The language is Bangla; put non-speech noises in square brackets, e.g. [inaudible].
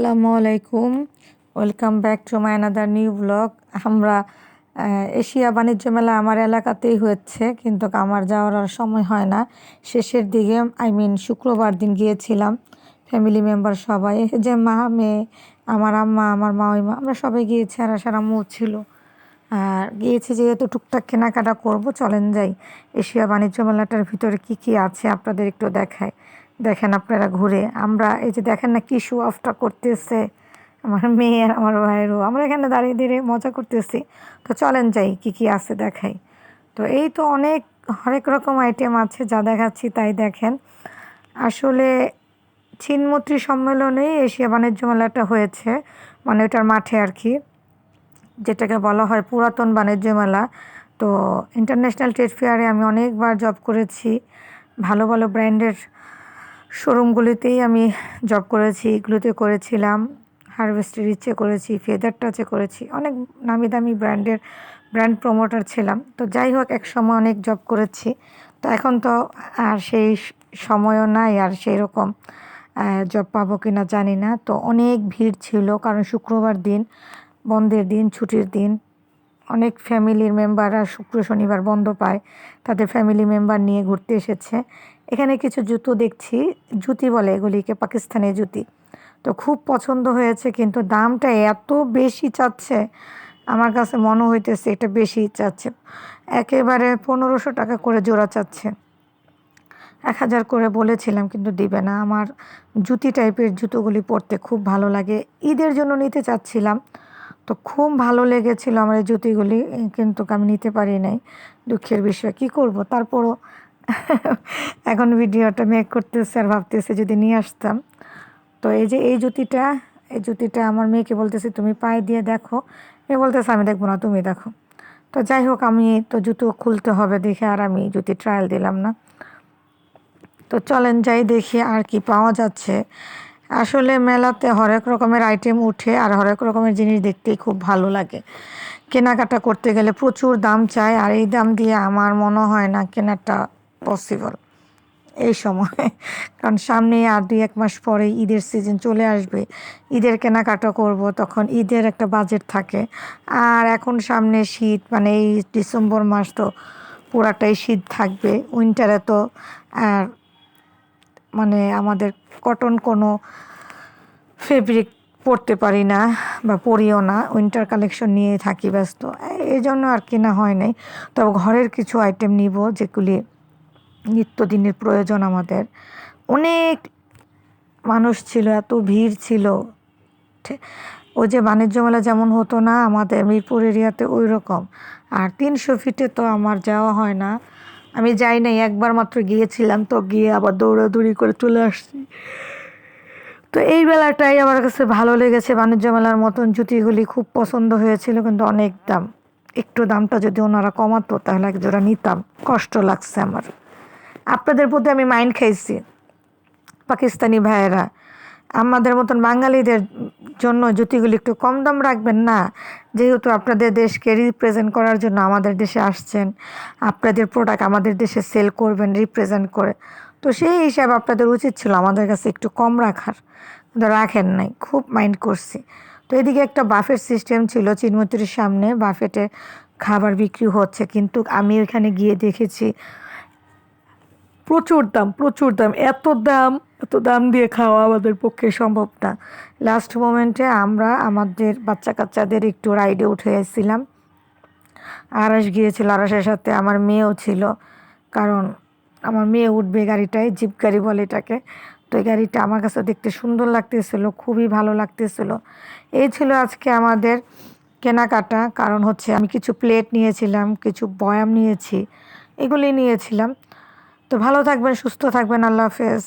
আসসালামু আলাইকুম। Welcome back to my another new blog আমরা এশিয়া বাণিজ্য মেলা আমার এলাকাতেই হচ্ছে কিন্তু আমার যাওয়ার আর সময় হয় না। শেষের দিকে আই মিন শুক্রবার দিন গিয়েছিলাম ফ্যামিলি মেম্বার সবাই। যে মা, মেয়ে, আমার আম্মা, আমার মাওইমা আমরা সবাই গিয়েছি, আর আসার আম্মু ছিল। আর গিয়েছি যেহেতু টুকটাক কেনাকাটা করব, চলেন যাই। এশিয়া বাণিজ্য মেলাটার ভিতরে কি কি আছে, আপনাদের একটু দেখায় দেখেন আপনারা ঘুরে, আমরা এই যে দেখেন না কি শো অফটা করতেছে, আমার মেয়ে আর আমার ভাইয়েরও, আমরা এখানে দাঁড়িয়ে দাঁড়িয়ে মজা করতেছি। তো চলেন যাই, কি কি আছে দেখাই। তো এই তো অনেক, হরেক রকম আইটেম আছে যা দেখাচ্ছি তাই দেখেন। আসলে চীনমৈত্রী সম্মেলনেই এশিয়া বাণিজ্য মেলাটা হয়েছে মানে ওটার মাঠে আর কি, যেটাকে বলা হয় পুরাতন বাণিজ্য মেলা। তো ইন্টারন্যাশনাল ট্রেড ফেয়ারে আমি অনেকবার জব করেছি, ভালো ভালো ব্র্যান্ডের শোরুমগুলিতেই আমি জব করেছি, এগুলোতে করেছিলাম হারভেস্টের ইচ্ছে করেছি ফেদার টাচে করেছি, অনেক নামি দামি ব্র্যান্ডের ব্র্যান্ড প্রমোটার ছিলাম। তো যাই হোক, এক সময় অনেক জব করেছি। তো এখন তো আর সেই সময়ও নাই, আর সেই রকম জব পাবো কি না জানি না। তো অনেক ভিড় ছিল, কারণ শুক্রবার দিন, বন্ধের দিন, ছুটির দিন। অনেক ফ্যামিলির মেম্বাররা শুক্র, শনিবার বন্ধ পায়। তাদের ফ্যামিলি মেম্বার নিয়ে ঘুরতে এসেছে। এখানে কিছু জুতো দেখছি। জুতি বলে এগুলিকে পাকিস্তানি জুতি। তো খুব পছন্দ হয়েছে, কিন্তু দামটা এত বেশি চাচ্ছে, আমার কাছে মনে হইতেছে এটা বেশি চাচ্ছে। একেবারে পনেরোশো টাকা করে জোড়া চাচ্ছে। এক হাজার করে বলেছিলাম, কিন্তু দিবে না। আমার জুতি টাইপের জুতোগুলি পরতে খুব ভালো লাগে। ঈদের জন্য নিতে চাচ্ছিলাম। তো খুব ভালো লেগেছিল আমার এই জুতিগুলি কিন্তু আমি নিতে পারি নাই। দুঃখের বিষয়, কি করব? তারপরও [laughs] এখন ভিডিওটা মেক করতেছে আর ভাবতেছে যদি নিয়ে আসতাম। তো এই যে এই জুতিটা এই জুতিটা আমার মেয়েকে বলতেছে, তুমি পায়ে দিয়ে দেখো। এ বলতেছে, আমি দেখব না, তুমি দেখো। তো যাই হোক, আমি তো জুতো খুলতে হবে দেখে আর আমি জুতি ট্রায়াল দিলাম না। তো চলেন যাই দেখি আর কি পাওয়া যাচ্ছে। আসলে মেলাতে হরেক রকমের আইটেম উঠে আর হরেক রকমের জিনিস দেখতেই খুব ভালো লাগে। কেনাকাটা করতে গেলে প্রচুর দাম চায় আর এই দাম দিয়ে আমার মনে হয় না কেনাটা পসিবল এই সময়। কারণ সামনে আর দুই এক মাস পরে ঈদের সিজন চলে আসবে, ঈদের কেনাকাটা করব, তখন ঈদের একটা বাজেট থাকে। আর এখন সামনে শীত মানে এই ডিসেম্বর মাস তো পুরাটাই শীত থাকবে উইন্টারে তো আর মানে আমাদের কটন কোনো ফেব্রিক পরতে পারি না বা পরিও না। উইন্টার কালেকশন নিয়ে থাকি ব্যস্ত। এই জন্য আর কেনা হয় নাই। তবে ঘরের কিছু আইটেম নিব যেগুলি নিত্যদিনের প্রয়োজন আমাদের। অনেক মানুষ ছিল, এত ভিড় ছিল। ওই যে বাণিজ্য মেলা যেমন হতো না, আমাদের মিরপুর এরিয়াতে ওই রকম আর তিনশো ফিটে তো আমার যাওয়া হয় না। আমি যাই নাই, একবার মাত্র গিয়েছিলাম তো গিয়ে আবার দৌড়াদৌড়ি করে চলে আসছি। তো এই বেলাটাই আমার কাছে ভালো লেগেছে, বাণিজ্য মেলার মতন জুতিগুলি খুব পছন্দ হয়েছিল, কিন্তু অনেক দাম। একটু দামটা যদি ওনারা কমাতো, তাহলে এক জোড়া নিতাম। কষ্ট লাগছে আমার। আপনাদের প্রতি আমি মাইন্ড খাইছি। পাকিস্তানি ভাইয়েরা আমাদের মতন বাঙালিদের জন্য জুতিগুলি একটু কম দাম রাখবেন না। যেহেতু আপনাদের দেশকে রিপ্রেজেন্ট করার জন্য আমাদের দেশে আসছেন, আপনাদের প্রোডাক্ট আমাদের দেশে সেল করবেন রিপ্রেজেন্ট করে। তো সেই হিসাবে আপনাদের উচিত ছিল আমাদের কাছে একটু কম রাখার। কিন্তু রাখেন নাই, খুব মাইন্ড করছি। তো এদিকে একটা বাফেট সিস্টেম ছিল চিনমতির সামনে, বাফেটে খাবার বিক্রি হচ্ছে। কিন্তু আমি ওখানে গিয়ে দেখেছি প্রচুর দাম প্রচুর দাম, এত দাম এত দাম দিয়ে খাওয়া আমাদের পক্ষে সম্ভব না। লাস্ট মোমেন্টে আমরা আমাদের বাচ্চা কাচ্চাদের একটু রাইডে উঠে এসেছিলাম আরাস গিয়েছিল আরাসের সাথে আমার মেয়েও ছিল। কারণ আমার মেয়ে উঠবে গাড়িটায়, জিপ গাড়ি বলে এটাকে। তো এই গাড়িটা আমার কাছে দেখতে সুন্দর লাগতেছিল, খুবই ভালো লাগতেছিল। এই ছিল আজকে আমাদের কেনাকাটা। কারণ হচ্ছে আমি কিছু প্লেট নিয়েছিলাম, কিছু বয়াম নিয়েছি এগুলি নিয়েছিলাম। তো ভালো থাকবেন, সুস্থ থাকবেন, আল্লাহ হাফেজ।